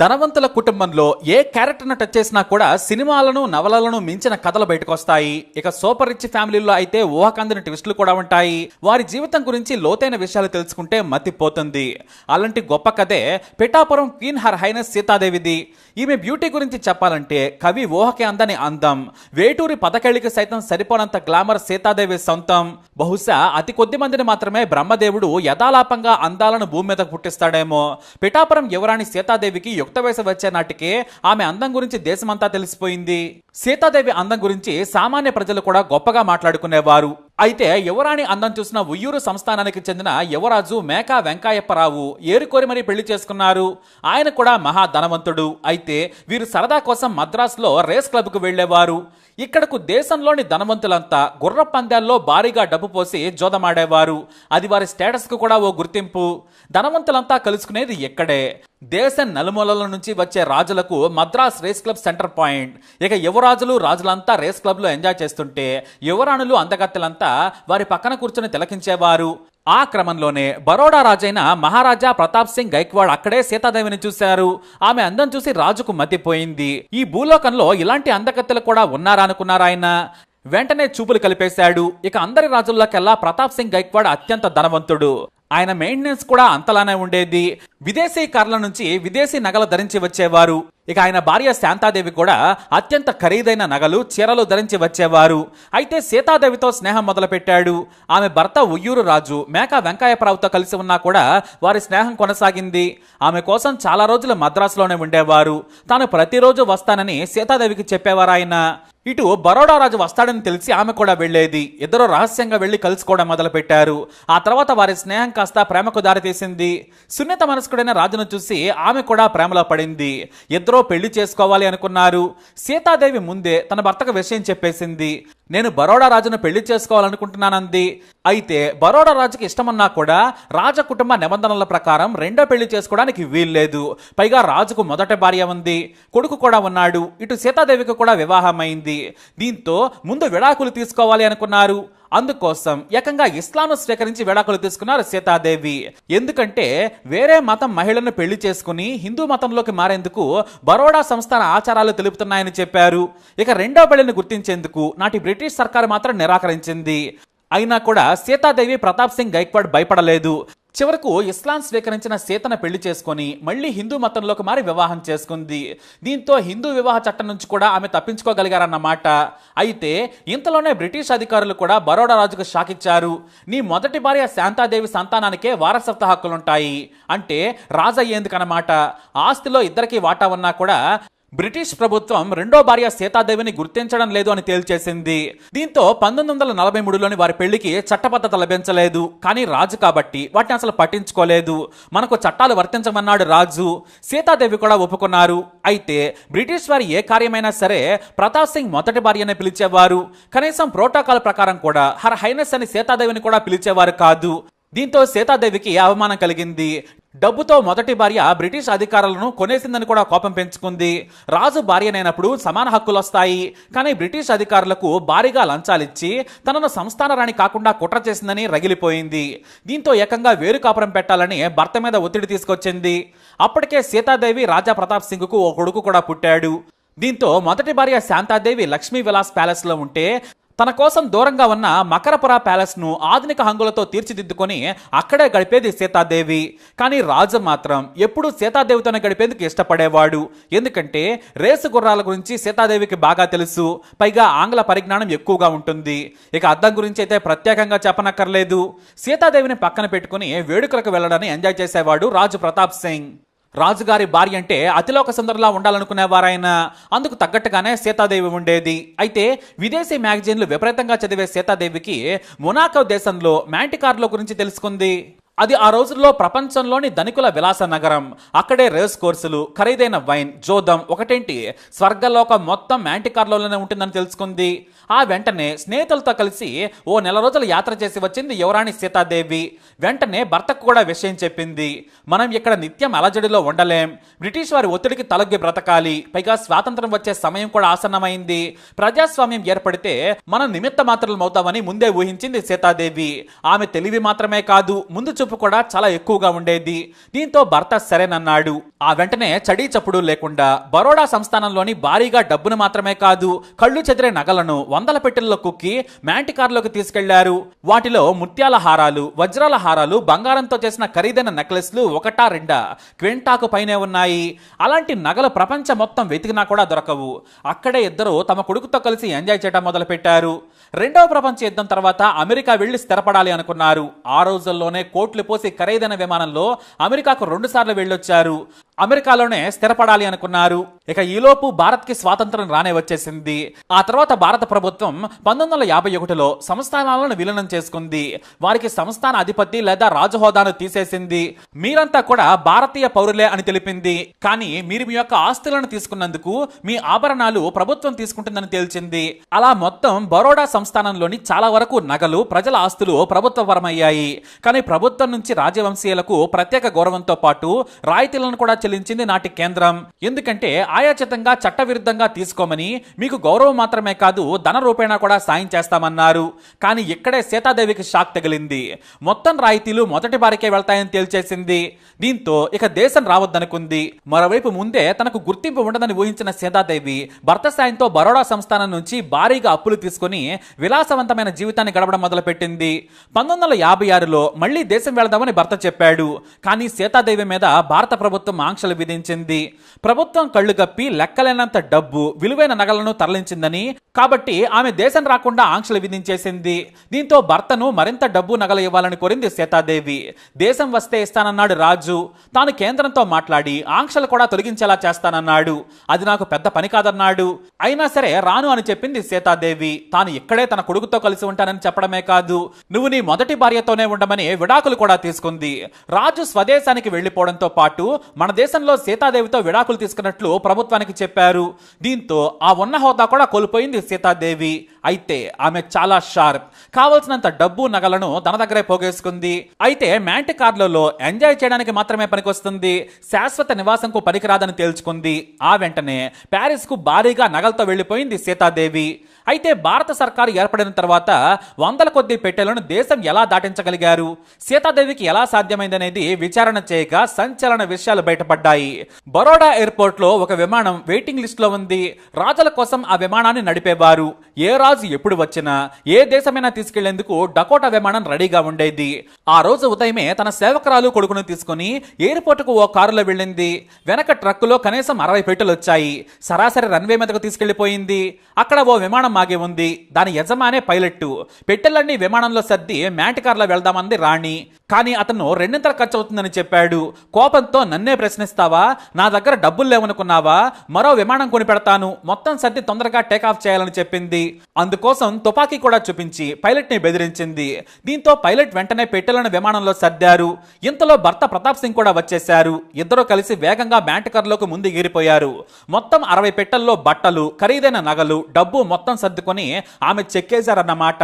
ధనవంతుల కుటుంబంలో ఏ క్యారెక్టర్ను టచ్ చేసినా కూడా సినిమాలను నవలలను మించిన కథలు బయటకు వస్తాయి ఇక సూపర్ రిచ్ ఫ్యామిలీలో అయితే ఊహకందని ట్విస్టులు కూడా ఉంటాయి. వారి జీవితం గురించి లోతైన విషయాలు తెలుసుకుంటే మతిపోతుంది. అలాంటి గొప్ప కథే పిఠాపురం క్వీన్ హర్ హైనస్ సీతాదేవిది. ఈమె బ్యూటీ గురించి చెప్పాలంటే కవి ఊహకే అందని అందం. వేటూరి పదకెళ్ళికి సైతం సరిపోనంత గ్లామర్ సీతాదేవి సొంతం. బహుశా అతి కొద్ది మందిని మాత్రమే బ్రహ్మదేవుడు యథాలాపంగా అందాలను భూమి మీద పుట్టిస్తాడేమో. పిఠాపురం యువరాణి సీతాదేవికి యుక్త వయసు వచ్చే నాటికే ఆమె అందం గురించి దేశమంతా తెలిసిపోయింది. సీతాదేవి అందం గురించి సామాన్య ప్రజలు కూడా గొప్పగా మాట్లాడుకునేవారు. అయితే యువరాణి అందం చూసిన ఉయ్యూరు సంస్థానానికి చెందిన యువరాజు మేకా వెంకాయప్పరావు ఏరుకోరి మరీ పెళ్ళి చేసుకున్నారు. ఆయన కూడా మహా ధనవంతుడు అయితే వీరు సరదా కోసం మద్రాసులో రేస్ క్లబ్కు వెళ్ళేవారు ఇక్కడకు దేశంలోని ధనవంతులంతా గుర్ర పందాల్లో భారీగా డబ్బు పోసి జోదమాడేవారు. అది వారి స్టేటస్కు కూడా ఓ గుర్తింపు. ధనవంతులంతా కలుసుకునేది ఇక్కడే. దేశం నలుమూలల నుంచి వచ్చే రాజులకు Madras race club center point. ఇక యువరాజులు రాజులంతా రేస్ క్లబ్లో ఎంజాయ్ చేస్తుంటే యువరాణులు అందగత్తెలంతా వారి పక్కన కూర్చొని తిలకించేవారు. ఆ క్రమంలోనే బరోడా రాజైన మహారాజా ప్రతాప్ సింగ్ గైక్వాడ్ అక్కడే సీతాదేవిని చూశారు. ఆమె అందం చూసి రాజుకు మతిపోయింది. ఈ భూలోకంలో ఇలాంటి అందగత్తెలు కూడా ఉన్నారా అనుకున్నారాయన వెంటనే చూపులు కలిపేశాడు. ఇక అందరి రాజుల్లోకెల్లా ప్రతాప్ సింగ్ గైక్వాడ్ అత్యంత ధనవంతుడు. ఆయన మెయింటెనెన్స్ కూడా అంతలానే ఉండేది. విదేశీ కార్ల నుంచి విదేశీ నగలు ధరించి వచ్చేవారు. ఇక ఆయన భార్య శాంతాదేవి కూడా అత్యంత ఖరీదైన నగలు చీరలు ధరించి వచ్చేవారు. అయితే సీతాదేవితో స్నేహం మొదలుపెట్టాడు. ఆమె భర్త ఉయ్యూరు రాజు మేక వెంకయ్యప్రావుతో కలిసి ఉన్నా కూడా వారి స్నేహం కొనసాగింది. ఆమె కోసం చాలా రోజులు మద్రాసులోనే ఉండేవారు. తాను ప్రతిరోజు వస్తానని సీతాదేవికి చెప్పేవారు ఆయన. ఇటు బరోడా రాజు వస్తాడని తెలిసి ఆమె కూడా వెళ్ళేది ఇద్దరు రహస్యంగా వెళ్ళి కలుసుకోవడం మొదలుపెట్టారు. ఆ తర్వాత వారి స్నేహం కాస్త ప్రేమకు దారితీసింది సున్నిత మనస్కుడైన రాజును చూసి ఆమె కూడా ప్రేమలో పడింది. ఇద్దరూ పెళ్ళి చేసుకోవాలి అనుకున్నారు. సీతాదేవి ముందే తన భర్తకు విషయం చెప్పేసింది. నేను బరోడా రాజును పెళ్ళి చేసుకోవాలనుకుంటున్నానంది. అయితే బరోడా రాజుకి ఇష్టమన్నా కూడా రాజ కుటుంబ నిబంధనల ప్రకారం రెండో పెళ్ళి చేసుకోవడానికి వీల్లేదు. పైగా రాజుకు మొదటి భార్య ఉంది కొడుకు కూడా ఉన్నాడు ఇటు సీతాదేవికి కూడా వివాహమైంది. దీంతో ముందు విడాకులు తీసుకోవాలి అనుకున్నారు. అందుకోసం ఏకంగా ఇస్లాంను స్వీకరించి విడాకులు తీసుకున్నారు సీతాదేవి. ఎందుకంటే వేరే మతం మహిళను పెళ్ళి చేసుకుని హిందూ మతంలోకి మారేందుకు బరోడా సంస్థాన ఆచారాలు తెలుపుతున్నాయని చెప్పారు. ఇక రెండో పెళ్ళిని గుర్తించేందుకు నాటి బ్రిటిష్ సర్కారు మాత్రం నిరాకరించింది. అయినా కూడా సీతాదేవి ప్రతాప్ సింగ్ గైక్వాడ్ భయపడలేదు. చివరకు ఇస్లాం స్వీకరించిన సీతను పెళ్ళి చేసుకొని మళ్ళీ హిందూ మతంలోకి మారి వివాహం చేసుకుంది. దీంతో హిందూ వివాహ చట్టం నుంచి కూడా ఆమె తప్పించుకోగలిగారన్నమాట అయితే ఇంతలోనే బ్రిటిష్ అధికారులు కూడా బరోడా రాజుకు షాక్ ఇచ్చారు నీ మొదటి భార్య శాంతాదేవి సంతానానికే వారసత్వ హక్కులుంటాయి. అంటే రాజయ్యేందుకనమాట ఆస్తిలో ఇద్దరికి వాటా ఉన్నా కూడా బ్రిటిష్ ప్రభుత్వం రెండో భార్య సీతాదేవిని గుర్తించడం లేదు అని తేల్చేసింది. దీంతో పంతొమ్మిది వందల నలభై మూడులోని వారి పెళ్ళికి చట్టబద్ధత లభించలేదు. కానీ రాజు కాబట్టి వాటిని అసలు పట్టించుకోలేదు. మనకు చట్టాలు వర్తించమన్నాడు రాజు. సీతాదేవి కూడా ఒప్పుకున్నారు. అయితే బ్రిటిష్ వారి ఏ కార్యమైనా సరే ప్రతాప్ సింగ్ మొదటి భార్యనే పిలిచేవారు. కనీసం ప్రోటోకాల్ ప్రకారం కూడా హర్ హైనస్ అని సీతాదేవిని కూడా పిలిచేవారు కాదు. దీంతో సీతాదేవికి అవమానం కలిగింది? డబ్బుతో మొదటి భార్య బ్రిటిష్ అధికారులను కొనేసిందని కూడా కోపం పెంచుకుంది. రాజు భార్యనైనప్పుడు సమాన హక్కులు వస్తాయి కానీ బ్రిటిష్ అధికారులకు భారీగా లంచాలిచ్చి తనను సంస్థాన రాణి కాకుండా కుట్ర చేసిందని రగిలిపోయింది. దీంతో ఏకంగా వేరు కాపురం పెట్టాలని భర్త మీద ఒత్తిడి తీసుకొచ్చింది. అప్పటికే సీతాదేవి రాజా ప్రతాప్ సింగ్కు ఓ కొడుకు కూడా పుట్టాడు. దీంతో మొదటి భార్య శాంతాదేవి లక్ష్మీ విలాస్ ప్యాలెస్లో ఉంటే తన కోసం దూరంగా ఉన్న మకరపుర ప్యాలెస్ను ఆధునిక హంగులతో తీర్చిదిద్దుకొని అక్కడే గడిపేది సీతాదేవి. కానీ రాజు మాత్రం ఎప్పుడూ సీతాదేవితోనే గడిపేందుకు ఇష్టపడేవాడు. ఎందుకంటే రేసు గుర్రాల గురించి సీతాదేవికి బాగా తెలుసు. పైగా ఆంగ్ల పరిజ్ఞానం ఎక్కువగా ఉంటుంది. ఇక అద్దం గురించి అయితే ప్రత్యేకంగా చెప్పనక్కర్లేదు. సీతాదేవిని పక్కన పెట్టుకుని వేడుకలకు వెళ్ళడాన్ని ఎంజాయ్ చేసేవాడు రాజు ప్రతాప్ సింగ్. రాజుగారి భార్య అంటే అతిలోక సుందరలా ఉండాలనుకునేవారాయన. అందుకు తగ్గట్టుగానే సీతాదేవి ఉండేది. అయితే విదేశీ మ్యాగజైన్లు విపరీతంగా చదివే సీతాదేవికి మొనాకో దేశంలో మ్యాంటికార్లో గురించి తెలుసుకుంది. అది ఆ రోజుల్లో ప్రపంచంలోని ధనికుల విలాస నగరం. అక్కడే రేస్ కోర్సులు ఖరీదైన వైన్ జోదం ఒకటేంటి? స్వర్గలోకం మొత్తం మ్యాంటికార్లోనే ఉంటుందని తెలుసుకుంది. ఆ వెంటనే స్నేహితులతో కలిసి ఓ నెల రోజులు యాత్ర చేసి వచ్చింది యువరాణి సీతాదేవి. వెంటనే భర్తకు కూడా విషయం చెప్పింది. మనం ఇక్కడ నిత్యం అలజడిలో ఉండలేం. బ్రిటిష్ వారి ఒత్తిడికి తలొగ్గి బ్రతకాలి. పైగా స్వాతంత్రం వచ్చే సమయం కూడా ఆసన్నమైంది. ప్రజాస్వామ్యం ఏర్పడితే మనం నిమిత్త మాత్రలు అవుతామని ముందే ఊహించింది సీతాదేవి. ఆమె తెలివి మాత్రమే కాదు ముందు చూపు కూడా చాలా ఎక్కువగా ఉండేది. దీంతో భర్త సరేనన్నాడు. ఆ వెంటనే చడీ చప్పుడు లేకుండా బరోడా సంస్థానంలోని భారీగా డబ్బును మాత్రమే కాదు కళ్ళు చెదిరే నగలను వందల పెట్టెల్లో కుక్కి మ్యాంటికార్లోకి తీసుకెళ్ళారు. వాటిలో ముత్యాల హారాలు వజ్రాల హారాలు బంగారంతో చేసిన ఖరీదైన నెక్లెస్లు ఒకటా రెండా క్వింటాకు పైనే ఉన్నాయి. అలాంటి నగలు ప్రపంచం మొత్తం వెతికినా కూడా దొరకవు. అక్కడే ఇద్దరు తమ కొడుకుతో కలిసి ఎంజాయ్ చేయడం మొదలుపెట్టారు. రెండవ ప్రపంచ యుద్ధం తర్వాత అమెరికా వెళ్ళి స్థిరపడాలి అనుకున్నారు. ఆ రోజుల్లోనే కోట్లు పోసి ఖరీదైన విమానంలో అమెరికాకు రెండు సార్లు వెళ్ళొచ్చారు. అమెరికాలోనే స్థిరపడాలి అనుకున్నారు. ఇక ఈలోపు భారత్కి స్వాతంత్రం రానే వచ్చేసింది. ఆ తర్వాత భారత ప్రభుత్వం పంతొమ్మిది వందల యాభై ఒకటిలో సంస్థానాలను విలీనం చేసుకుంది. వారికి సంస్థాన అధిపతి లేదా రాజహోదాను తీసేసింది. మీరంతా కూడా భారతీయ పౌరులే అని తెలిపింది. కానీ మీరు మీ యొక్క ఆస్తులను తీసుకున్నందుకు మీ ఆభరణాలు ప్రభుత్వం తీసుకుంటుందని తేల్చింది. అలా మొత్తం బరోడా సంస్థానంలోని చాలా వరకు నగలు ప్రజల ఆస్తులు ప్రభుత్వపరమయ్యాయి కానీ ప్రభుత్వం నుంచి రాజవంశీయులకు ప్రత్యేక గౌరవంతో పాటు రాయితీలను కూడా చెల్లించింది నాటి కేంద్రం. ఎందుకంటే ఆయాచితంగా చట్టవిరుద్ధంగా తీసుకోమని మీకు గౌరవం మాత్రమే కాదు ధన రూపేణా కూడా సాయం చేస్తామన్నారు. కానీ ఇక్కడే సీతాదేవికి షాక్ తగిలింది. మొత్తం రాయితీలు మొదటి బారికే వెళ్తాయని తేల్చేసింది. దీంతో ఇక దేశం రావద్దనుకుంది. మరోవైపు ముందే తనకు గుర్తింపు ఉండదని ఊహించిన సీతాదేవి భర్త సాయంతో బరోడా సంస్థానం నుంచి భారీగా అప్పులు తీసుకుని విలాసవంతమైన జీవితాన్ని గడపడం మొదలుపెట్టింది. పంతొమ్మిది వందల యాభై ఆరులో మళ్ళీ దేశం వెళదామని భర్త చెప్పాడు. కానీ సీతాదేవి మీద భారత ప్రభుత్వం ఆంక్షలు విధించింది. ప్రభుత్వం కళ్ళు కప్పి లెక్కలేనంత డబ్బు విలువైన నగలను తరలించిందని కాబట్టి ఆమె దేశం రాకుండా ఆంక్షలు విధించేసింది. దీంతో భర్తను మరింత డబ్బు నగలు ఇవ్వాలని కోరింది సీతాదేవి. దేశం వస్తే ఇస్తానన్నాడు రాజు. తాను కేంద్రంతో మాట్లాడి ఆంక్షలు కూడా తొలగించేలా చేస్తానన్నాడు. అది నాకు పెద్ద పని కాదన్నాడు. అయినా సరే రాను అని చెప్పింది సీతాదేవి. తాను ఇక్కడే తన కొడుకుతో కలిసి ఉంటానని చెప్పడమే కాదు. నువ్వు నీ మొదటి భార్యతోనే ఉండమని విడాకులు కూడా తీసుకుంది. రాజు స్వదేశానికి వెళ్ళిపోవడంతో పాటు మన దేశంలో సీతాదేవితో విడాకులు తీసుకున్నట్లు ప్రభుత్వానికి చెప్పారు. దీంతో ఆ ఉన్న హోదా కూడా కోల్పోయింది సీతాదేవి. అయితే ఆమె చాలా షార్ప్. కావలసినంత డబ్బు నగలను తన దగ్గరే పోగేసుకుంది. అయితే మ్యాంటి కార్లలో ఎంజాయ్ చేయడానికి మాత్రమే పనికొస్తుంది. శాశ్వత నివాసంకు పనికిరాదని తేల్చుకుంది. ఆ వెంటనే ప్యారిస్కు భారీగా నగలతో వెళ్ళిపోయింది సీతాదేవి. అయితే భారత సర్కారు ఏర్పడిన తర్వాత వందల కొద్ది పెట్టెలను దేశం ఎలా దాటించగలిగారు? సీతాదేవికి ఎలా సాధ్యమైందనేది విచారణ చేయగా సంచలన విషయాలు బయటపడ్డాయి. బరోడా ఎయిర్పోర్ట్లో ఒక విమానం వెయిటింగ్ లిస్ట్లో ఉంది. రాజుల కోసం ఆ విమానాన్ని నడిపేవారు. ఏ రాజు ఎప్పుడు వచ్చినా ఏ దేశమైనా తీసుకెళ్ళేందుకు డకోటా విమానం రెడీగా ఉండేది. ఆ రోజు ఉదయమే తన సేవకురాలు కొడుకును తీసుకుని ఎయిర్పోర్ట్కు ఓ కారులో వెళ్ళింది. వెనక ట్రక్కులో కనీసం అరవై పెట్టెలు వచ్చాయి సరాసరి రన్వే మీదకు తీసుకెళ్ళిపోయింది అక్కడ ఓ విమానం మాగే ఉంది. దాని యజమానే పైలట్టు. పెట్టెలన్నీ విమానంలో సర్ది మ్యాట్ కార్లో వెళ్దామంది రాణి. కానీ అతను రెండింతల ఖర్చు అవుతుందని చెప్పాడు. కోపంతో నన్నే ప్రశ్నిస్తావా? నా దగ్గర డబ్బులు లేవనుకున్నావా? మరో విమానం కొని పెడతాను మొత్తం సర్ది తొందరగా టేకాఫ్ చేయాలని చెప్పింది. అందుకోసం తుపాకీ కూడా చూపించి పైలట్ని బెదిరించింది. దీంతో పైలట్ వెంటనే పెట్టెలను విమానంలో సర్దారు. ఇంతలో భర్త ప్రతాప్ సింగ్ కూడా వచ్చేశారు. ఇద్దరు కలిసి వేగంగా మ్యాంటకర్లోకి ముందు ఎగిరిపోయారు మొత్తం అరవై పెట్టెల్లో బట్టలు ఖరీదైన నగలు డబ్బు మొత్తం సర్దుకొని ఆమె చెక్కేశారన్నమాట.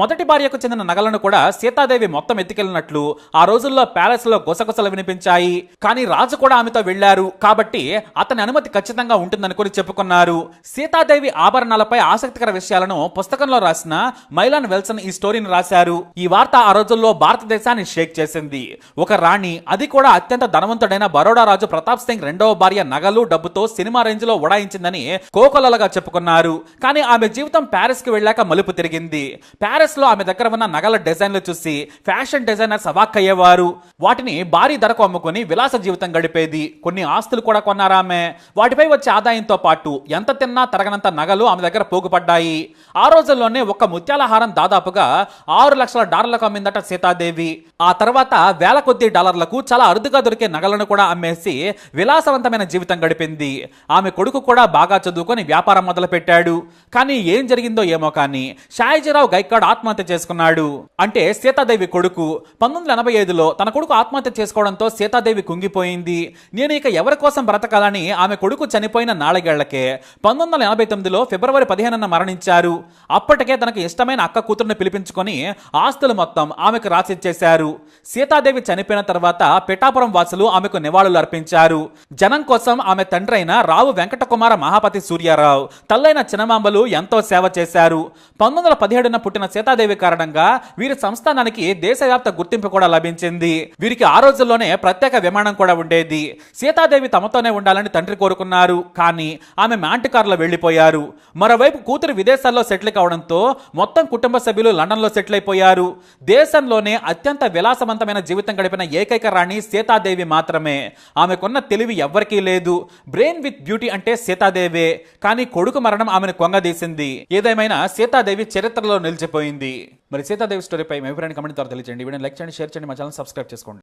మొదటి భార్యకు చెందిన నగలను కూడా సీతాదేవి మొత్తం ఎత్తుకెళ్ళినట్లు ఆ రోజుల్లో ప్యాలెస్లో గుసగుసలు వినిపించాయి. కానీ రాజు కూడా ఆమెతో వెళ్ళారు కాబట్టి అతని అనుమతి ఖచ్చితంగా ఉంటుందనుకుని చెప్పుకున్నారు. సీతాదేవి ఆభరణాలపై ఆసక్తికర విషయాలను పుస్తకంలో రాసిన మైలాన్ వెల్సన్ ఈ స్టోరీని రాశారు. ఈ వార్త ఆ రోజుల్లో భారతదేశాన్ని షేక్ చేసింది. ఒక రాణి అది కూడా అత్యంత ధనవంతుడైన బరోడా రాజు ప్రతాప్ సింగ్ రెండవ భార్య నగలు డబ్బుతో సినిమా రేంజ్లో ఉడాయించిందని కోకొలలుగా చెప్పుకున్నారు. కానీ ఆమె జీవితం ప్యారిస్కి వెళ్ళాక మలుపు తిరిగింది. ప్యారిస్లో ఆమె దగ్గర ఉన్న నగల డిజైన్లు చూసి ఫ్యాషన్ డిజైనర్స్ సవాక్కయ్యేవారు వాటిని భారీ ధరకు అమ్ముకుని విలాస జీవితం గడిపేది. కొన్ని ఆస్తులు కూడా కొన్నారామె. వాటిపై వచ్చే ఆదాయంతో పాటు ఎంత తిన్నా తరగనంత నగలు ఆమె దగ్గర పోగుపడ్డాయి. ఆ రోజుల్లోనే ఒక్క ముత్యాలహారం దాదాపుగా ఆరు లక్షల డాలర్లకు అమ్మిందట సీతాదేవి. ఆ తర్వాత వేల కొద్ది డాలర్లకు చాలా అరుదుగా దొరికే నగలను కూడా అమ్మేసి విలాసవంతమైన జీవితం గడిపింది. ఆమె కొడుకు కూడా బాగా చదువుకొని వ్యాపారం మొదలుపెట్టాడు. కానీ కానీ ఏం జరిగిందో ఏమో కానీ షాయిజీరావు గైక్వాడ్ ఆత్మహత్య చేసుకున్నాడు. అంటే సీతాదేవి కొడుకు పంతొమ్మిది వందల ఎనభై ఐదులో తన కొడుకు ఆత్మహత్య చేసుకోవడంతో సీతాదేవి కుంగిపోయింది. నేను ఇక ఎవరి కోసం బ్రతకాలని ఆమె కొడుకు చనిపోయిన నాలుగేళ్ళకే పంతొమ్మిది వందల ఎనభై తొమ్మిదిలో ఫిబ్రవరి పదిహేనున మరణించారు. అప్పటికే తనకు ఇష్టమైన అక్క కూతురుని పిలిపించుకొని ఆస్తులు మొత్తం ఆమెకు రాసిచ్చేశారు. సీతాదేవి చనిపోయిన తర్వాత పిఠాపురం వాసులు ఆమెకు నివాళులు అర్పించారు. జనం కోసం ఆమె తండ్రైన రావు వెంకటకుమార మహాపతి సూర్యారావు తల్లైన చిన్నమాంబలు ఎంత ఎంతో సేవ చేశారు. పంతొమ్మిది వందల పదిహేడున పుట్టిన సీతాదేవి కారణంగా వీరి సంస్థానానికి దేశవ్యాప్త గుర్తింపు కూడా లభించింది. వీరికి ఆ రోజుల్లోనే ప్రత్యేక విమానం కూడా ఉండేది. సీతాదేవి తమతోనే ఉండాలని తండ్రి కోరుకున్నారు. కానీ ఆమె మ్యాంట్ వెళ్ళిపోయారు మరోవైపు కూతురు విదేశాల్లో సెటిల్ కావడంతో మొత్తం కుటుంబ సభ్యులు లండన్లో సెటిల్ అయిపోయారు. దేశంలోనే అత్యంత విలాసవంతమైన జీవితం గడిపిన ఏకైక రాణి సీతాదేవి మాత్రమే. ఆమెకున్న తెలివి ఎవ్వరికీ లేదు. బ్రెయిన్ విత్ బ్యూటీ అంటే సీతాదేవే. కానీ కొడుకు మరణం ఆమెను కొంగదీసింది ఏదేమైనా సీతాదేవి చరిత్రలో నిలిచిపోయింది. మరి సీతాదేవి స్టోరీపై మీ అభిప్రాయాన్ని కమెంట్ ద్వారా తెలియజేయండి వీడియో లైక్ చేయండి షేర్ చేయండి మా ఛానల్ సబ్స్క్రైబ్ చేసుకోండి.